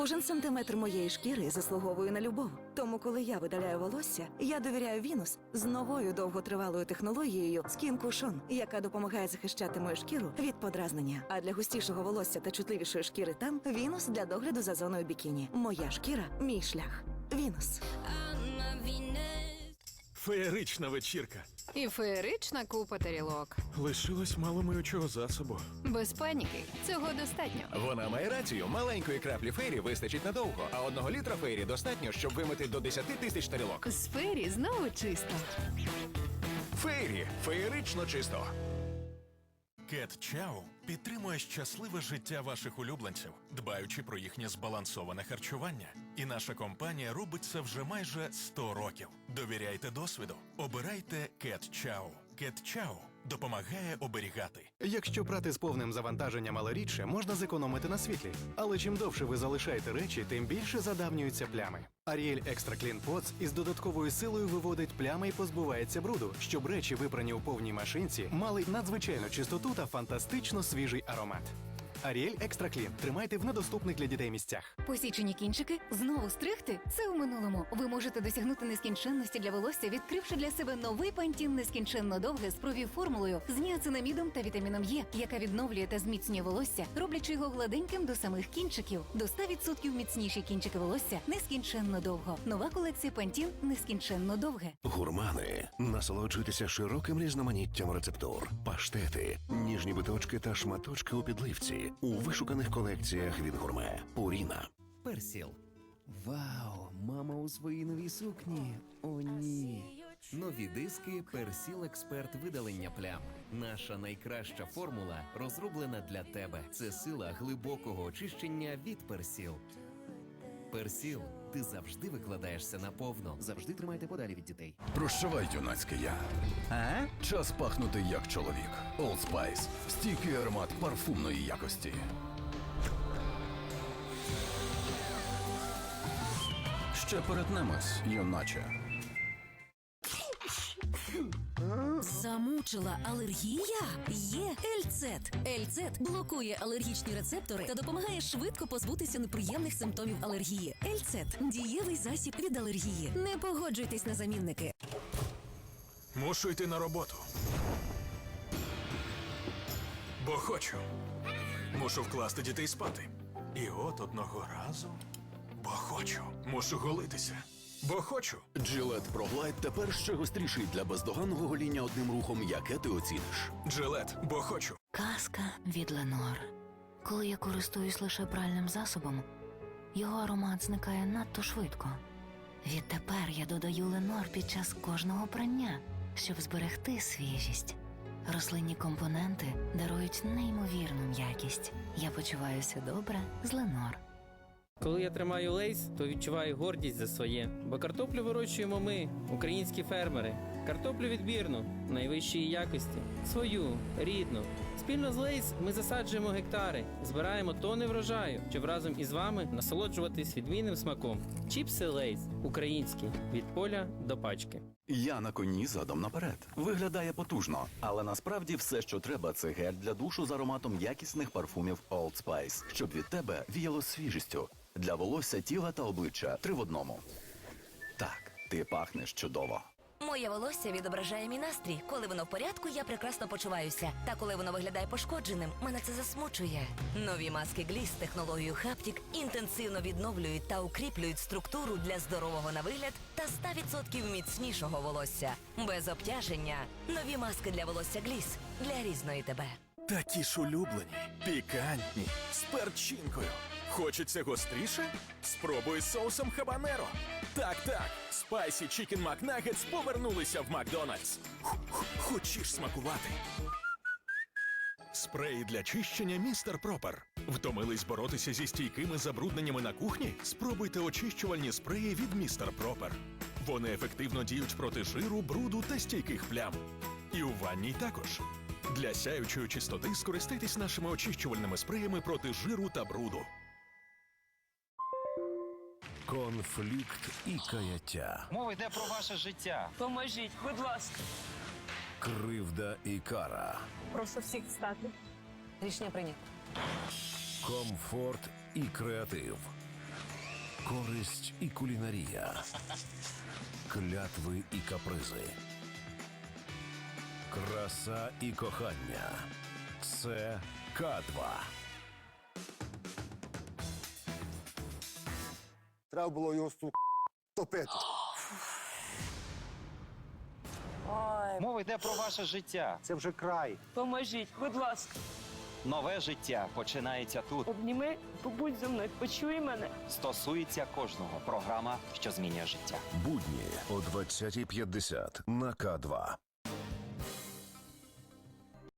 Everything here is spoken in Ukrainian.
Кожен сантиметр моєї шкіри заслуговує на любов. Тому, коли я видаляю волосся, я довіряю Вінус з новою довготривалою технологією Cushion, яка допомагає захищати мою шкіру від подразнення. А для густішого волосся та чутливішої шкіри там Вінус для догляду за зоною бікіні. Моя шкіра, мій шлях. Вінус. Феєрична вечірка. І феєрична купа тарілок. Лишилось мало миючого засобу. Без паніки. Цього достатньо. Вона має рацію. Маленької краплі фейрі вистачить надовго, а одного літра фейрі достатньо, щоб вимити до 10 тисяч тарілок. З фері знову чисто. Фейрі феєрично чисто. Кет Чау підтримує щасливе життя ваших улюбленців, дбаючи про їхнє збалансоване харчування. І наша компанія робить це вже майже 100 років. Довіряйте досвіду. Обирайте Кет Чао. Кет Чау допомагає оберігати. Якщо прати з повним завантаженням, але рідше, можна зекономити на світлі. Але чим довше ви залишаєте речі, тим більше задавнюються плями. Ariel Extra Clean Pots із додатковою силою виводить плями і позбувається бруду, щоб речі, випрані у повній машинці, мали надзвичайну чистоту та фантастично свіжий аромат. Ariel Extra Clean тримайте в недоступних для дітей місцях. Посічені кінчики знову стригти це у минулому. Ви можете досягнути нескінченності для волосся, відкривши для себе новий пантін нескінченно довге з провів формулою з ніацинамідом та вітаміном Е, яка відновлює та зміцнює волосся, роблячи його гладеньким до самих кінчиків. До 100% міцніші кінчики волосся нескінченно довго. Нова колекція пантін нескінченно довге. Гурмани. Насолоджуйтеся широким різноманіттям рецептур, паштети, ніжні биточки та шматочки у підливці у вишуканих колекціях від гурме. Пуріна. Персіл. Вау, мама у своїй новій сукні. О, ні. Нові диски Персіл Експерт видалення плям. Наша найкраща формула розроблена для тебе. Це сила глибокого очищення від Персіл. Персіл, ти завжди викладаєшся наповно. Завжди тримайте подалі від дітей. Прощавай, юнацьке я. А? Час пахнути як чоловік. Old Spice. Стійкий аромат парфумної якості. Ще перетнемось, юначе. Замучила алергія? Є Ельцет. Ельцет блокує алергічні рецептори та допомагає швидко позбутися неприємних симптомів алергії. Ельцет дієвий засіб від алергії. Не погоджуйтесь на замінники. Мушу йти на роботу. Бо хочу. Мушу вкласти дітей спати. І от одного разу. Бо хочу. Мушу голитися. Бо хочу. Джилет ProGlide тепер ще гостріший для бездоганного гоління одним рухом, яке ти оціниш. Джилет, бо хочу. Казка від Ленор. Коли я користуюсь лише пральним засобом, його аромат зникає надто швидко. Відтепер я додаю Ленор під час кожного прання, щоб зберегти свіжість. Рослинні компоненти дарують неймовірну м'якість. Я почуваюся добре з Ленор. Коли я тримаю лейс, то відчуваю гордість за своє. Бо картоплю вирощуємо ми, українські фермери. Картоплю відбірну, найвищої якості, свою, рідну. Спільно з Лейс ми засаджуємо гектари, збираємо тони врожаю, щоб разом із вами насолоджуватись відмінним смаком. Чіпси Лейс українські від поля до пачки. Я на коні задом наперед. Виглядає потужно, але насправді все, що треба, це гель для душу з ароматом якісних парфумів Old Spice, щоб від тебе віяло свіжістю. Для волосся, тіла та обличчя три в одному. Так, ти пахнеш чудово. Моє волосся відображає мій настрій. Коли воно в порядку, я прекрасно почуваюся. Та коли воно виглядає пошкодженим, мене це засмучує. Нові маски Гліс з технологією Хаптік інтенсивно відновлюють та укріплюють структуру для здорового на вигляд та 100% міцнішого волосся. Без обтяження. Нові маски для волосся Гліс для різної тебе. Такі ж улюблені, пікантні, з перчинкою. Хочеться гостріше? Спробуй з соусом хабанеро. Так, так, спайсі чікен макнагетс повернулися в Макдональдс. Хочеш смакувати? Спреї для чищення містер Пропер. Втомились боротися зі стійкими забрудненнями на кухні? Спробуйте очищувальні спреї від містер Пропер. Вони ефективно діють проти жиру, бруду та стійких плям. І у ванній також. Для сяючої чистоти скористайтесь нашими очищувальними спреями проти жиру та бруду. Конфлікт і каяття. Мова йде про ваше життя. Поможіть, будь ласка. Кривда і кара. Прошу всіх встати. Рішення прийнято. Комфорт і креатив. користь і кулінарія, клятви і капризи, краса і кохання. Це К2. Треба було його сука топити. Мова йде про ваше життя. Це вже край. Поможіть, будь ласка, Нове життя починається тут. обніми, побудь зі мною, почуй мене. Стосується кожного. Програма, що змінює життя. Будні о 20.50 на К2.